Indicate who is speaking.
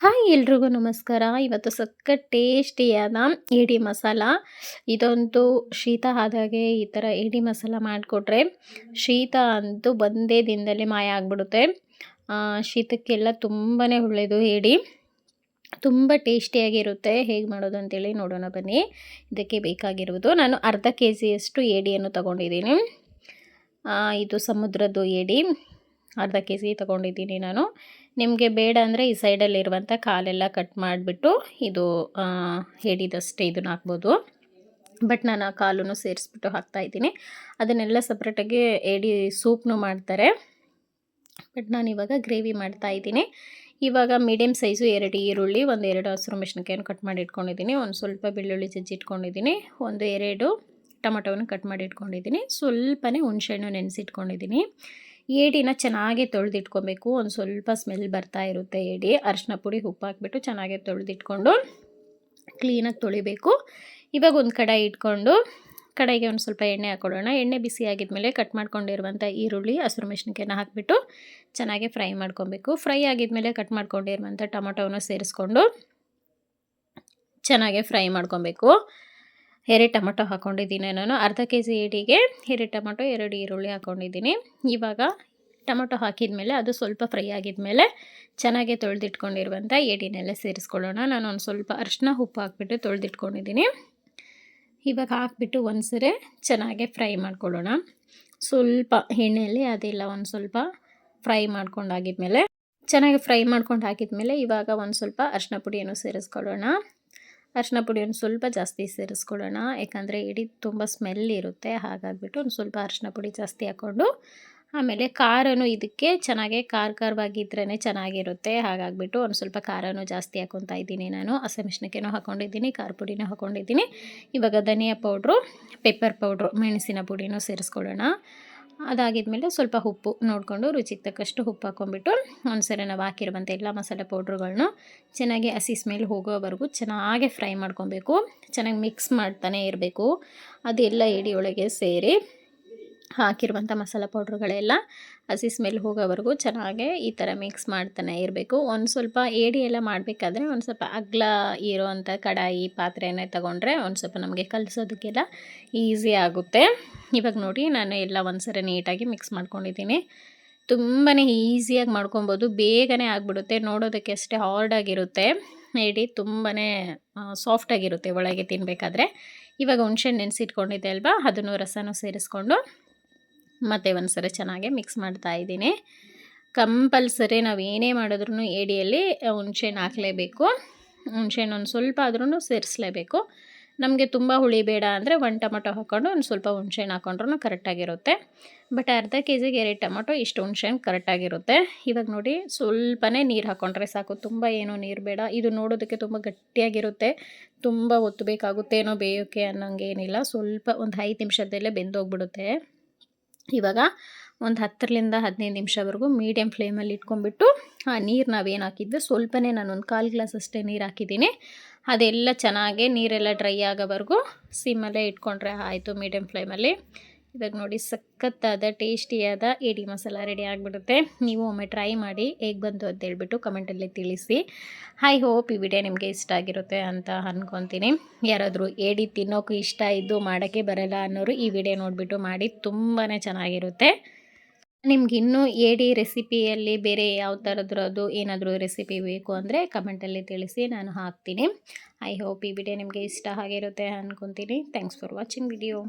Speaker 1: Hi ಎಲ್ರಿಗೂ ನಮಸ್ಕಾರ. ಇವತ್ತು ಸಕ್ಕ ಟೇಸ್ಟಿಯಾದ ಏಡಿ ಮಸಾಲ. ಇದೊಂದು ಶೀತ ಆದಾಗೆ ಈ ಥರ ಏಡಿ ಮಸಾಲ ಮಾಡಿಕೊಟ್ರೆ ಶೀತ ಅಂತೂ ಒಂದೇ ದಿನದಲ್ಲಿ ಮಾಯ ಆಗಿಬಿಡುತ್ತೆ. ಶೀತಕ್ಕೆಲ್ಲ ತುಂಬಾ ಒಳ್ಳೆಯದು ಏಡಿ ತುಂಬ ಟೇಸ್ಟಿಯಾಗಿರುತ್ತೆ. ಹೇಗೆ ಮಾಡೋದು ಅಂತೇಳಿ ನೋಡೋಣ ಬನ್ನಿ. ಇದಕ್ಕೆ ಬೇಕಾಗಿರುವುದು ನಾನು ಅರ್ಧ ಕೆ ಜಿಯಷ್ಟು ಏಡಿಯನ್ನು ತಗೊಂಡಿದ್ದೀನಿ ಇದು ಸಮುದ್ರದ್ದು ಏಡಿ ಅರ್ಧ ಕೆ ಜಿ ತೊಗೊಂಡಿದ್ದೀನಿ ನಾನು. ನಿಮಗೆ ಬೇಡ ಅಂದರೆ ಈ ಸೈಡಲ್ಲಿರುವಂಥ ಕಾಲೆಲ್ಲ ಕಟ್ ಮಾಡಿಬಿಟ್ಟು ಇದು ಹೇಳಿದಷ್ಟೇ ಇದನ್ನು ಹಾಕ್ಬೋದು. ಬಟ್ ನಾನು ಆ ಕಾಲೂ ಸೇರಿಸ್ಬಿಟ್ಟು ಹಾಕ್ತಾಯಿದ್ದೀನಿ ಅದನ್ನೆಲ್ಲ ಸಪ್ರೇಟಾಗಿ ಎಡಿ ಸೂಪ್ನು ಮಾಡ್ತಾರೆ. ಬಟ್ ನಾನು ಇವಾಗ ಗ್ರೇವಿ ಮಾಡ್ತಾ ಇದ್ದೀನಿ. ಇವಾಗ ಮೀಡಿಯಮ್ ಸೈಜು ಎರಡು ಈರುಳ್ಳಿ, ಒಂದು ಎರಡು ಹಸಿರು ಮೆಣಸಿನ್ಕಾಯನ್ನು ಕಟ್ ಮಾಡಿ ಇಟ್ಕೊಂಡಿದ್ದೀನಿ. ಒಂದು ಸ್ವಲ್ಪ ಬೆಳ್ಳುಳ್ಳಿ ಜಜ್ಜಿ ಇಟ್ಕೊಂಡಿದ್ದೀನಿ. ಒಂದು ಎರಡು ಟೊಮೊಟೊವನ್ನು ಕಟ್ ಮಾಡಿ ಇಟ್ಕೊಂಡಿದ್ದೀನಿ. ಸ್ವಲ್ಪನೇ ಹುಣಸೆಹಣ್ಣು ನೆನೆಸಿಟ್ಕೊಂಡಿದ್ದೀನಿ. ಏಡಿನ ಚೆನ್ನಾಗಿ ತೊಳೆದಿಟ್ಕೊಬೇಕು. ಒಂದು ಸ್ವಲ್ಪ ಸ್ಮೆಲ್ ಬರ್ತಾ ಇರುತ್ತೆ ಏಡಿ. ಅರಿಶಿನ ಪುಡಿ ಉಪ್ಪು ಹಾಕ್ಬಿಟ್ಟು ಚೆನ್ನಾಗಿ ತೊಳೆದಿಟ್ಕೊಂಡು ಕ್ಲೀನಾಗಿ ತೊಳಿಬೇಕು. ಇವಾಗ ಒಂದು ಕಡಾಯಿ ಇಟ್ಕೊಂಡು ಕಡಾಯಿಗೆ ಒಂದು ಸ್ವಲ್ಪ ಎಣ್ಣೆ ಹಾಕ್ಕೊಡೋಣ ಎಣ್ಣೆ ಬಿಸಿ ಆಗಿದ್ಮೇಲೆ ಕಟ್ ಮಾಡ್ಕೊಂಡಿರುವಂಥ ಈರುಳ್ಳಿ, ಹಸಿರು ಮೆಣಸಿನ್ಕಾಯಿನ ಹಾಕಿಬಿಟ್ಟು ಚೆನ್ನಾಗಿ ಫ್ರೈ ಮಾಡ್ಕೊಬೇಕು. ಫ್ರೈ ಆಗಿದ್ಮೇಲೆ ಕಟ್ ಮಾಡ್ಕೊಂಡಿರುವಂಥ ಟೊಮೊಟೊವನ್ನು ಸೇರಿಸ್ಕೊಂಡು ಚೆನ್ನಾಗೆ ಫ್ರೈ ಮಾಡ್ಕೊಬೇಕು. ಎರೆ ಟೊಮೊಟೊ ಹಾಕ್ಕೊಂಡಿದ್ದೀನಿ ನಾನು. ಅರ್ಧ ಕೆ ಜಿ ಏಡಿಗೆ ಎರಡು ಟೊಮೊಟೊ, ಎರಡು ಈರುಳ್ಳಿ ಹಾಕ್ಕೊಂಡಿದ್ದೀನಿ ಇವಾಗ ಟೊಮೊಟೊ ಹಾಕಿದ ಮೇಲೆ ಅದು ಸ್ವಲ್ಪ ಫ್ರೈ ಆಗಿದ ಚೆನ್ನಾಗಿ ತೊಳೆದಿಟ್ಕೊಂಡಿರುವಂಥ ಏಡಿನೆಲ್ಲ ಸೇರಿಸ್ಕೊಳ್ಳೋಣ. ನಾನು ಒಂದು ಸ್ವಲ್ಪ ಅರಿಶಿನ ಉಪ್ಪು ಹಾಕ್ಬಿಟ್ಟು ತೊಳೆದಿಟ್ಕೊಂಡಿದ್ದೀನಿ. ಇವಾಗ ಹಾಕ್ಬಿಟ್ಟು ಒಂದು ಸರಿ ಚೆನ್ನಾಗಿ ಫ್ರೈ ಮಾಡ್ಕೊಳ್ಳೋಣ. ಸ್ವಲ್ಪ ಎಣ್ಣೆಯಲ್ಲಿ ಅದೆಲ್ಲ, ಒಂದು ಸ್ವಲ್ಪ ಫ್ರೈ ಮಾಡ್ಕೊಂಡಾಗಿದ್ಮೇಲೆ. ಚೆನ್ನಾಗಿ ಫ್ರೈ ಮಾಡ್ಕೊಂಡು ಹಾಕಿದ್ಮೇಲೆ ಇವಾಗ ಒಂದು ಸ್ವಲ್ಪ ಅರಿಶಿನ ಪುಡಿಯನ್ನು ಸೇರಿಸ್ಕೊಳ್ಳೋಣ. ಅರಿಶಿನ ಒಂದು ಸ್ವಲ್ಪ ಜಾಸ್ತಿ ಸೇರಿಸ್ಕೊಳ್ಳೋಣ. ಯಾಕಂದರೆ ಇಡೀ ತುಂಬ ಸ್ಮೆಲ್ ಇರುತ್ತೆ. ಹಾಗಾಗಿಬಿಟ್ಟು ಒಂದು ಸ್ವಲ್ಪ ಅರಿಶಿನ ಪುಡಿ ಜಾಸ್ತಿ ಹಾಕ್ಕೊಂಡು, ಆಮೇಲೆ ಖಾರನು ಇದಕ್ಕೆ ಚೆನ್ನಾಗೆ ಖಾರ ಖಾರವಾಗಿದ್ರೇ ಚೆನ್ನಾಗಿರುತ್ತೆ. ಹಾಗಾಗಿಬಿಟ್ಟು ಒಂದು ಸ್ವಲ್ಪ ಖಾರನೂ ಜಾಸ್ತಿ ಹಾಕೊತಾ ಇದ್ದೀನಿ ನಾನು. ಹಸಿಮೆಣ್ಸಿನಕಾಯಿನೂ ಹಾಕ್ಕೊಂಡಿದ್ದೀನಿ ಖಾರ ಪುಡಿನೂ ಹಾಕ್ಕೊಂಡಿದ್ದೀನಿ ಇವಾಗ ಧನಿಯಾ ಪೌಡ್ರು ಪೆಪ್ಪರ್ ಪೌಡ್ರು, ಮೆಣಸಿನ ಪುಡಿನೂ ಸೇರಿಸ್ಕೊಳ್ಳೋಣ. ಅದಾಗಿದ್ಮೇಲೆ ಸ್ವಲ್ಪ ಉಪ್ಪು ನೋಡಿಕೊಂಡು ರುಚಿಗೆ ತಕ್ಕಷ್ಟು ಉಪ್ಪು ಹಾಕ್ಕೊಂಬಿಟ್ಟು ಒಂದ್ಸರಿ ನಾವು ಹಾಕಿರುವಂಥ ಎಲ್ಲ ಮಸಾಲೆ ಪೌಡ್ರುಗಳನ್ನ ಚೆನ್ನಾಗಿ ಹಸಿ ಸ್ಮೆಲ್ ಹೋಗೋವರೆಗೂ ಚೆನ್ನಾಗಿ ಫ್ರೈ ಮಾಡ್ಕೊಬೇಕು. ಚೆನ್ನಾಗಿ ಮಿಕ್ಸ್ ಮಾಡ್ತಾನೆ ಇರಬೇಕು. ಅದೆಲ್ಲ ಎಡಿಯೊಳಗೆ ಸೇರಿ ಹಾಕಿರುವಂಥ ಮಸಾಲ ಪೌಡ್ರುಗಳೆಲ್ಲ ಹಸಿ ಸ್ಮೆಲ್ ಹೋಗೋವರೆಗೂ ಚೆನ್ನಾಗಿ ಈ ಥರ ಮಿಕ್ಸ್ ಮಾಡ್ತಾನೆ ಇರಬೇಕು. ಒಂದು ಸ್ವಲ್ಪ ಏಡಿ ಎಲ್ಲ ಮಾಡಬೇಕಾದ್ರೆ ಒಂದು ಸ್ವಲ್ಪ ಅಗ್ಲ ಇರೋವಂಥ ಕಡಾಯಿ ಪಾತ್ರೆನೇ ತಗೊಂಡ್ರೆ ಒಂದು ಸ್ವಲ್ಪ ನಮಗೆ ಕಲಿಸೋದಕ್ಕೆಲ್ಲ ಈಸಿ ಆಗುತ್ತೆ. ಇವಾಗ ನೋಡಿ, ನಾನು ಎಲ್ಲ ಒಂದ್ಸರಿ ನೀಟಾಗಿ ಮಿಕ್ಸ್ ಮಾಡ್ಕೊಂಡಿದ್ದೀನಿ. ತುಂಬಾ ಈಸಿಯಾಗಿ ಮಾಡ್ಕೊಬೋದು. ಬೇಗನೆ ಆಗಿಬಿಡುತ್ತೆ. ನೋಡೋದಕ್ಕೆ ಅಷ್ಟೇ ಹಾರ್ಡಾಗಿರುತ್ತೆ ಏಡಿ ತುಂಬಾ ಸಾಫ್ಟಾಗಿರುತ್ತೆ ಒಳಗೆ ತಿನ್ನಬೇಕಾದ್ರೆ ಇವಾಗ ಹುಣ್ಸೆ ನೆನೆಸಿಟ್ಕೊಂಡಿದ್ದೆ ಅಲ್ವಾ? ಅದನ್ನು ರಸನೂ ಸೇರಿಸ್ಕೊಂಡು ಮತ್ತು ಒಂದು ಸರಿ ಚೆನ್ನಾಗಿ ಮಿಕ್ಸ್ ಮಾಡ್ತಾ ಇದ್ದೀನಿ. ಕಂಪಲ್ಸರಿ ನಾವು ಏನೇ ಮಾಡಿದ್ರೂ ಏಡಿಯಲ್ಲಿ ಹುಣ್ಸೆಹಣ್ಣು ಹಾಕಲೇಬೇಕು. ಹುಣ್ಸೆಹಣ್ಣು ಒಂದು ಸ್ವಲ್ಪ ಆದ್ರೂ ಸೇರಿಸಲೇಬೇಕು. ನಮಗೆ ತುಂಬ ಹುಳಿ ಬೇಡ ಅಂದರೆ ಒಂದು ಟೊಮೊಟೊ ಹಾಕ್ಕೊಂಡು ಒಂದು ಸ್ವಲ್ಪ ಹುಣ್ಸೆಹಣ್ಣು ಹಾಕ್ಕೊಂಡ್ರೂ ಕರೆಕ್ಟಾಗಿರುತ್ತೆ ಬಟ್ ಅರ್ಧ ಕೆ ಜಿಗೆ ಎರಡು ಟೊಮೊಟೊ ಇಷ್ಟು ಹುಣ್ಸೆಹಣ್ಣು ಕರೆಕ್ಟಾಗಿರುತ್ತೆ ಇವಾಗ ನೋಡಿ ಸ್ವಲ್ಪನೇ ನೀರು ಹಾಕ್ಕೊಂಡ್ರೆ ಸಾಕು. ತುಂಬ ಏನೂ ನೀರು ಬೇಡ. ಇದು ನೋಡೋದಕ್ಕೆ ತುಂಬ ಗಟ್ಟಿಯಾಗಿರುತ್ತೆ. ತುಂಬ ಒತ್ತಬೇಕಾಗುತ್ತೇನೋ ಬೇಯೋಕೆ ಅನ್ನೋಂಗೇನಿಲ್ಲ. ಸ್ವಲ್ಪ ಒಂದು ಐದು ನಿಮಿಷದಲ್ಲೇ ಬೆಂದೋಗ್ಬಿಡುತ್ತೆ. ಇವಾಗ ಒಂದು ಹತ್ತರಿಂದ ಹದಿನೈದು ನಿಮಿಷವರೆಗೂ ಮೀಡಿಯಮ್ ಫ್ಲೇಮಲ್ಲಿ ಇಟ್ಕೊಂಡ್ಬಿಟ್ಟು, ಆ ನೀರು ನಾವೇನು ಹಾಕಿದ್ವಿ, ಸ್ವಲ್ಪನೇ ನಾನು ಒಂದು ಕಾಲು ಗ್ಲಾಸ್ ಅಷ್ಟೇ ನೀರು ಹಾಕಿದ್ದೀನಿ. ಅದೆಲ್ಲ ಚೆನ್ನಾಗಿ ನೀರೆಲ್ಲ ಡ್ರೈ ಆಗೋವರೆಗೂ ಸಿಮ್ಮಲ್ಲೇ ಇಟ್ಕೊಂಡ್ರೆ ಆಯಿತು ಮೀಡಿಯಮ್ ಫ್ಲೇಮಲ್ಲಿ ಇವಾಗ ನೋಡಿ ಸಖತ್ತಾದ, ಟೇಸ್ಟಿಯಾದ ಏಡಿ ಮಸಾಲ ರೆಡಿ ಆಗಿಬಿಡುತ್ತೆ. ನೀವು ಒಮ್ಮೆ ಟ್ರೈ ಮಾಡಿ ಹೇಗೆ ಬಂತು ಅಂತ ಹೇಳ್ಬಿಟ್ಟು ಕಮೆಂಟಲ್ಲಿ ತಿಳಿಸಿ. ಐ ಹೋಪ್ ಈ ವಿಡಿಯೋ ನಿಮಗೆ ಇಷ್ಟ ಆಗಿರುತ್ತೆ ಅಂತ ಅಂದ್ಕೊತೀನಿ ಯಾರಾದರೂ ಏಡಿ ತಿನ್ನೋಕ್ಕೂ ಇಷ್ಟ ಇದ್ದು ಮಾಡೋಕ್ಕೆ ಬರಲ್ಲ ಅನ್ನೋರು ಈ ವಿಡಿಯೋ ನೋಡಿಬಿಟ್ಟು ಮಾಡಿ ತುಂಬಾ ಚೆನ್ನಾಗಿರುತ್ತೆ. ನಿಮ್ಗೆ ಇನ್ನೂ ಏಡಿ ರೆಸಿಪಿಯಲ್ಲಿ ಬೇರೆ ಯಾವ ಥರದ್ರದ್ದು ಏನಾದರೂ ರೆಸಿಪಿ ಬೇಕು ಅಂದರೆ ಕಮೆಂಟಲ್ಲಿ ತಿಳಿಸಿ, ನಾನು ಹಾಕ್ತೀನಿ. ಐ ಹೋಪ್ ಈ ವಿಡಿಯೋ ನಿಮಗೆ ಇಷ್ಟ ಆಗಿರುತ್ತೆ ಅಂದ್ಕೊತೀನಿ ಥ್ಯಾಂಕ್ಸ್ ಫಾರ್ ವಾಚಿಂಗ್ ವಿಡಿಯೋ